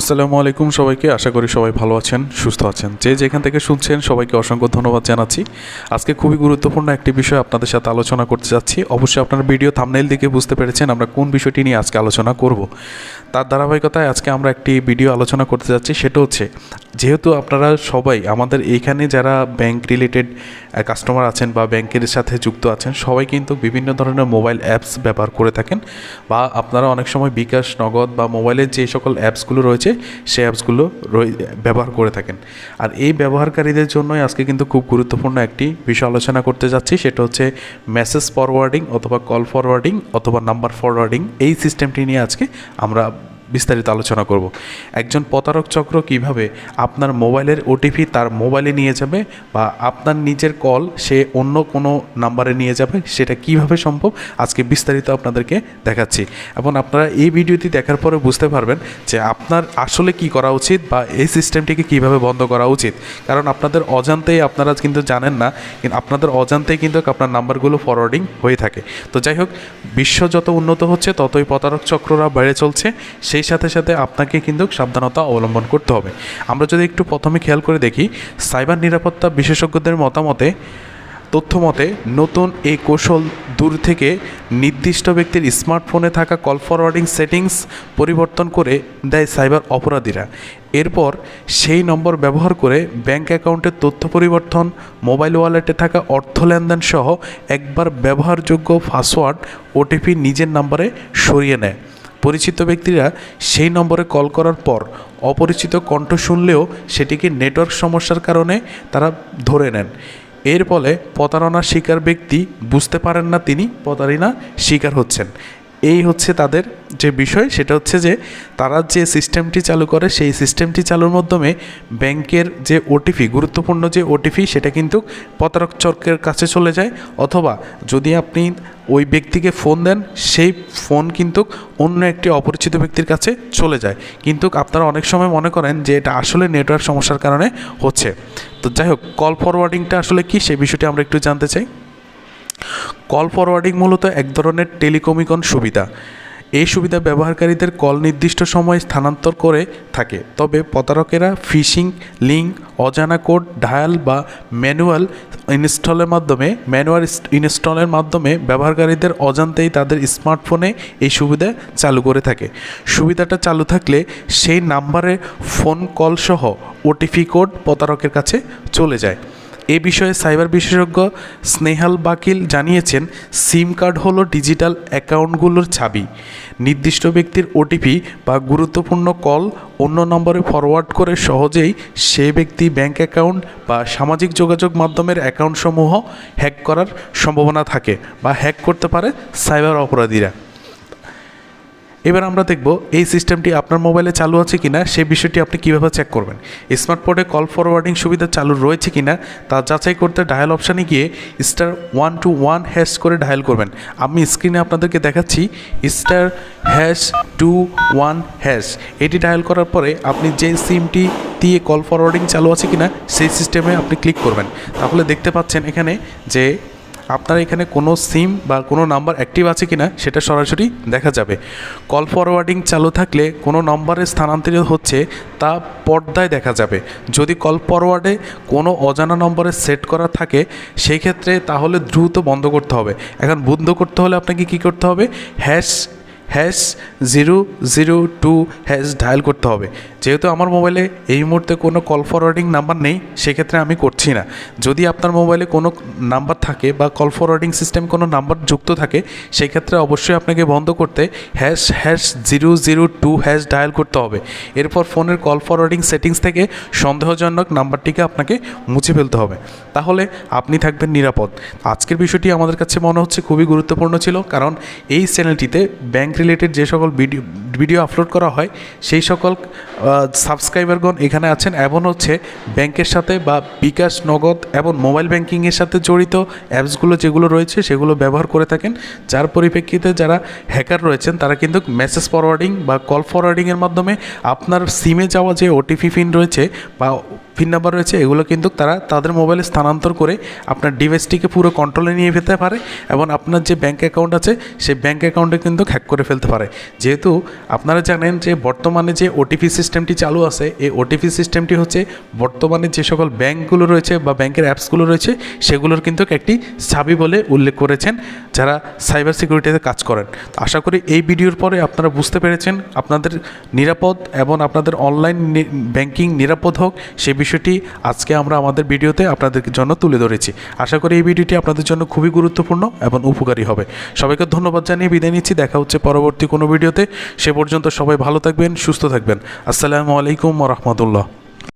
আসসালামু আলাইকুম সবাইকে, আশা করি সবাই ভালো আছেন, সুস্থ আছেন। যে যেখান থেকে শুনছেন, সবাইকে অসংখ্য ধন্যবাদ জানাচ্ছি। আজকে খুবই গুরুত্বপূর্ণ একটি বিষয় আপনাদের সাথে আলোচনা করতে যাচ্ছি। অবশ্যই আপনার ভিডিও থামনেল দিকে বুঝতে পেরেছেন আমরা কোন বিষয়টি নিয়ে আজকে আলোচনা করব। তার ধারাবাহিকতায় আজকে আমরা একটি ভিডিও আলোচনা করতে যাচ্ছি, সেটা হচ্ছে, যেহেতু আপনারা সবাই আমাদের এইখানে যারা ব্যাংক রিলেটেড কাস্টমার আছেন বা ব্যাংকের সাথে যুক্ত আছেন, সবাই কিন্তু বিভিন্ন ধরনের মোবাইল অ্যাপস ব্যবহার করে থাকেন বা আপনারা অনেক সময় বিকাশ, নগদ বা মোবাইলের যে সকল অ্যাপসগুলো রয়েছে সেই অ্যাপসগুলো ব্যবহার করে থাকেন। আর এই ব্যবহারকারীদের জন্যই আজকে কিন্তু খুব গুরুত্বপূর্ণ একটি বিষয় আলোচনা করতে যাচ্ছি, সেটা হচ্ছে মেসেজ ফরওয়ার্ডিং অথবা কল ফরওয়ার্ডিং অথবা নাম্বার ফরওয়ার্ডিং এই সিস্টেমটি নিয়ে আজকে আমরা বিস্তারিত আলোচনা করব। একজন প্রতারক চক্র কীভাবে আপনার মোবাইলের ওটিপি তার মোবাইলে নিয়ে যাবে বা আপনার নিজের কল সে অন্য কোনো নাম্বারে নিয়ে যাবে, সেটা কীভাবে সম্ভব? আজকে বিস্তারিত আপনাদেরকে দেখাচ্ছি। এবং আপনারা এই ভিডিওটি দেখার পরে বুঝতে পারবেন যে আপনার আসলে কি করা উচিত বা এই সিস্টেমটিকে কীভাবে বন্ধ করা উচিত। কারণ আপনাদের অজান্তেই আপনারা কিন্তু জানেন না কিন্তু আপনাদের অজান্তেই কিন্তু আপনার নাম্বারগুলো ফরওয়ার্ডিং হয়ে থাকে। তো যাই হোক, বিশ্ব যত উন্নত হচ্ছে ততই প্রতারক চক্ররা বেড়ে চলছে। সেই সাথে সাথে আপনাকে কিন্তু সাবধানতা অবলম্বন করতে হবে। আমরা যদি একটু প্রথমে খেয়াল করে দেখি, সাইবার নিরাপত্তা বিশেষজ্ঞদের মতামতে, তথ্য মতে, নতুন এই কৌশল দূর থেকে নির্দিষ্ট ব্যক্তির স্মার্টফোনে থাকা কল ফরওয়ার্ডিং সেটিংস পরিবর্তন করে দেয় সাইবার অপরাধীরা। এরপর সেই নম্বর ব্যবহার করে ব্যাংক অ্যাকাউন্টের তথ্য পরিবর্তন, মোবাইল ওয়ালেটে থাকা অর্থ লেনদেন সহ একবার ব্যবহারযোগ্য পাসওয়ার্ড, ওটিপি নিজের নাম্বারে সরিয়ে নেয়। পরিচিত ব্যক্তিরা সেই নম্বরে কল করার পর অপরিচিত কণ্ঠ শুনলেও সেটিকে নেটওয়ার্ক সমস্যার কারণে তারা ধরে নেন। এর ফলে প্রতারণার শিকার ব্যক্তি বুঝতে পারেন না তিনি প্রতারণা শিকার হচ্ছেন। এই হচ্ছে তাদের যে বিষয়, সেটা হচ্ছে যে তারা যে সিস্টেমটি চালু করে, সেই সিস্টেমটি চালুর মাধ্যমে ব্যাংকের যে ওটিপি গুরুত্বপূর্ণ যে ওটিপি সেটা কিন্তু প্রতারক চক্রের কাছে চলে যায়। অথবা যদি আপনি ওই ব্যক্তিকে ফোন দেন, সেই ফোন কিন্তু অন্য একটি অপরিচিত ব্যক্তির কাছে চলে যায়। কিন্তু আপনারা অনেক সময় মনে করেন যে এটা আসলে নেটওয়ার্ক সমস্যার কারণে হচ্ছে। তো যাই হোক কল ফরওয়ার্ডিংটা আসলে কি সেই বিষয়টি আমরা একটু জানতে চাই। কল ফরওয়ার্ডিং মূলত এক ধরনের টেলিকমিকন সুবিধা। এই সুবিধা ব্যবহারকারীদের কল নির্দিষ্ট সময় স্থানান্তর করে থাকে, তবে প্রতারকেরা ফিশিং, লিঙ্ক, অজানা কোড, ডায়াল বা ম্যানুয়াল ইনস্টলের মাধ্যমে, ম্যানুয়াল ইনস্টলের মাধ্যমে ব্যবহারকারীদের অজান্তেই তাদের স্মার্টফোনে এই সুবিধা চালু করে থাকে। সুবিধাটা চালু থাকলে সেই নাম্বারে ফোন কল সহ ওটিপি কোড প্রতারকের কাছে চলে যায়। এ বিষয়ে সাইবার বিশেষজ্ঞ স্নেহাল বাকিল জানিয়েছেন, সিম কার্ড হলো ডিজিটাল অ্যাকাউন্টগুলোর ছাবি নির্দিষ্ট ব্যক্তির ওটিপি বা গুরুত্বপূর্ণ কল অন্য নম্বরে ফরওয়ার্ড করে সহজেই সে ব্যক্তি ব্যাংক অ্যাকাউন্ট বা সামাজিক যোগাযোগ মাধ্যমের অ্যাকাউন্টসমূহ হ্যাক করার সম্ভাবনা থাকে বা হ্যাক করতে পারে সাইবার অপরাধীরা। এবার আমরা দেখব এই সিস্টেমটি আপনার মোবাইলে চালু আছে কিনা, সে বিষয়টি আপনি কীভাবে চেক করবেন। স্মার্টফোনে কল ফরওয়ার্ডিং সুবিধা চালু রয়েছে কিনা, তা যাচাই করতে ডায়াল অপশানে গিয়ে star one two one hash করে ডায়াল করবেন। আমি স্ক্রিনে আপনাদেরকে দেখাচ্ছি star hash two one hash এটি ডায়াল করার পরে আপনি যে সিমটি দিয়ে কল ফরওয়ার্ডিং চালু আছে কিনা, সেই সিস্টেমে আপনি ক্লিক করবেন। তাহলে দেখতে পাচ্ছেন এখানে যে আপনার এখানে কোনো সিম বা কোনো নাম্বার অ্যাক্টিভ আছে কিনা সেটা সরাসরি দেখা যাবে। কল ফরওয়ার্ডিং চালু থাকলে কোনো নম্বরে স্থানান্তরিত হচ্ছে তা পর্দায় দেখা যাবে। যদি কল ফরওয়ার্ডে কোনো অজানা নম্বরে সেট করা থাকে সেই ক্ষেত্রে তাহলে দ্রুত বন্ধ করতে হবে। এখন বন্ধ করতে হলে আপনাকে কি করতে হবে? Hash hash zero zero two hash dial করতে হবে। যেহেতু আমার মোবাইলে এই মুহূর্তে কোনো কল ফরওয়ার্ডিং নাম্বার নেই, সেক্ষেত্রে আমি করছি না। যদি আপনার মোবাইলে কোনো নাম্বার থাকে বা কল ফরওয়ার্ডিং সিস্টেম কোনো নাম্বার যুক্ত থাকে, সেক্ষেত্রে অবশ্যই আপনাকে বন্ধ করতে hash hash zero zero two hash dial করতে হবে। এরপর ফোনের কল ফরওয়ার্ডিং সেটিংস থেকে সন্দেহজনক নাম্বারটিকে আপনাকে মুছে ফেলতে হবে। তাহলে আপনি থাকবেন নিরাপদ। আজকের বিষয়টি আমাদের কাছে মনে হচ্ছে খুবই গুরুত্বপূর্ণ ছিল, কারণ এই চ্যানেলটিতে ব্যাংক রিলেটেড যে সকল ভিডিও ভিডিও আপলোড করা হয়, সেই সকল সাবস্ক্রাইবারগণ এখানে আছেন এবং হচ্ছে ব্যাংকের সাথে বা বিকাশ নগদ এবং মোবাইল ব্যাংকিংয়ের সাথে জড়িত অ্যাপসগুলো যেগুলো রয়েছে সেগুলো ব্যবহার করে থাকেন। যার পরিপ্রেক্ষিতে যারা হ্যাকার রয়েছেন, তারা কিন্তু মেসেজ ফরওয়ার্ডিং বা কল ফরওয়ার্ডিংয়ের মাধ্যমে আপনার সিমে যাওয়া যে ওটিপি পিন রয়েছে বা পিন নাম্বার রয়েছে, এগুলো কিন্তু তারা তাদের মোবাইলে স্থানান্তর করে আপনার ডিভাইসটিকে পুরো কন্ট্রোলে নিয়ে ফেলতে পারে এবং আপনার যে ব্যাঙ্ক অ্যাকাউন্ট আছে, সেই ব্যাঙ্ক অ্যাকাউন্টে কিন্তু হ্যাক করে ফেলতে পারে। যেহেতু আপনারা জানেন যে বর্তমানে যে ওটিপি সিস্টেমটি চালু আছে, এই ওটিপি সিস্টেমটি হচ্ছে বর্তমানে যে সকল ব্যাঙ্কগুলো রয়েছে বা ব্যাংকের অ্যাপসগুলো রয়েছে, সেগুলোর কিন্তু একটি চাবি বলে উল্লেখ করেছেন যারা সাইবার সিকিউরিটিতে কাজ করেন। আশা করি এই ভিডিওর পরে আপনারা বুঝতে পেরেছেন, আপনাদের নিরাপদ এবং আপনাদের অনলাইন ব্যাংকিং নিরাপদ হোক সেই বিষয়টি আজকে আমরা আমাদের ভিডিওতে আপনাদের জন্য তুলে ধরেছি। আশা করি এই ভিডিওটি আপনাদের জন্য খুবই গুরুত্বপূর্ণ এবং উপকারী হবে। সবাইকে ধন্যবাদ জানিয়ে বিদায় নিচ্ছি। দেখা হচ্ছে পরবর্তী কোনো ভিডিওতে। সে পর্যন্ত সবাই ভালো থাকবেন, সুস্থ থাকবেন। আসসালামু আলাইকুম রহমতুল্লাহ।